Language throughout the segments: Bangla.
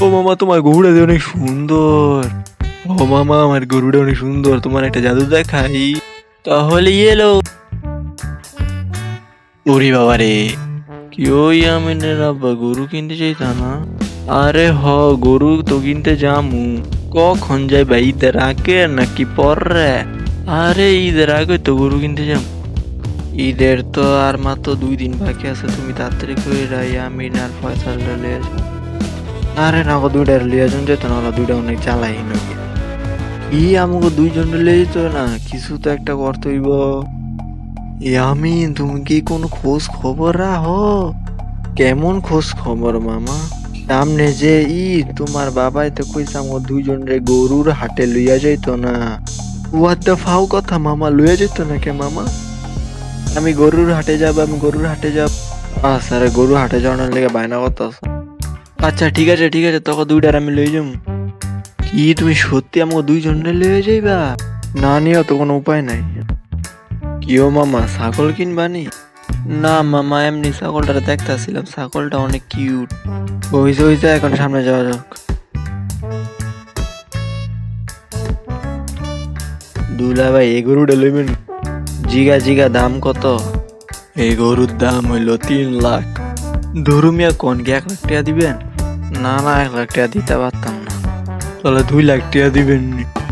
ও মামা, তোমার গরুটা যে অনেক সুন্দর। ও মামা, আমার গরুটা অনেক সুন্দর, তোমার একটা জাদু দেখাই। তাহলে এলো। ওরে বাবা রে ওই আমিনের আব্বা, গরু কিনতে চাইতা না? আরে হ, গরু তো কিনতে যামু। কখন যাইবা ঈদের আগে নাকি পরে? আরে ঈদের আগে তো গরু কিনতে যাম। ঈদের তো আর মাত্র দুই দিন বাকি আছে, তুমি তাড়াতাড়ি করে রাই আমিন আর যাও আরে না দুইটা লিয়ে যান যেত না ওরা দুইটা অনেক চালাই নাকি ই আমাকে দুইজন লিয়ে যেত না? কিছু তো একটা করতে হইব। এ আমিন, তুমি কি কোনো খোঁজ খবর রাখো? কেমন খোঁজ খবর, মামা? সামনে যে ই তোমার বাবাই তো কইছে আমার দুইজন রে গরুর হাটে লইয়া যাইত না। হোয়াট দ্য ফাউ কথা, মামা, লইয়া যেত না কে মামা? আমি গরুর হাটে যাব, আমি গরুর হাটে যাব। আচ্ছা গরুর হাটে যাওয়ার লেগে বায়না করতেছ। আচ্ছা ঠিক আছে ঠিক আছে তখন দুইটার আমি লই যাম কি, তুমি সত্যি আমাকে দুইজন রে লইয়া যাইবা? না নিও তো কোনো উপায় নাই। কিও মামা, ছাগল কিনবানি না? মামা, এমনি ছাগলটা দেখতেছিলাম, ছাগলটা অনেক কিউট। হইছে হইছে, এখন সামনে যাওয়া যাক। দুলা ভাই, এই গরুটা লইবেন? জিগা জিগা, দাম কত? এই গরুর দাম হইল তিন লাখ। ধরুমিয়া কোন এক লাখ টাকা দিবেন? না না এক লাখ টাকা দিতে পারতাম না। তাহলে দুই লাখ টাকা দিবেন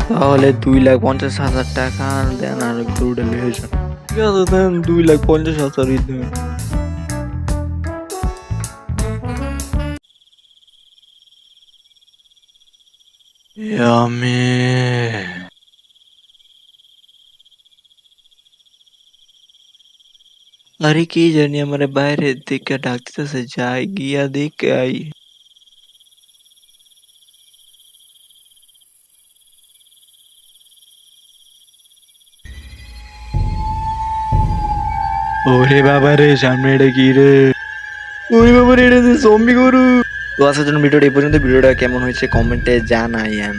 তাহলে দুই লাখ পঞ্চাশ হাজার টাকা দেন আর গরুটা লিয়ে যান ঠিক আছে দেন দুই লাখ পঞ্চাশ হাজারই দেন। আমি আরে কি জানি আমার বাইরের দিকে ডাকতেছে যাই গিয়া দেখে আই। ওরে বাবা রে সামনে এটা কি রে? ওরে বাবা রে, এটা জম্বি গরু। তো আসার জন্য ভিডিওটা এই পর্যন্ত ভিডিওটা কেমন হয়েছে কমেন্টে জানাইয়েন।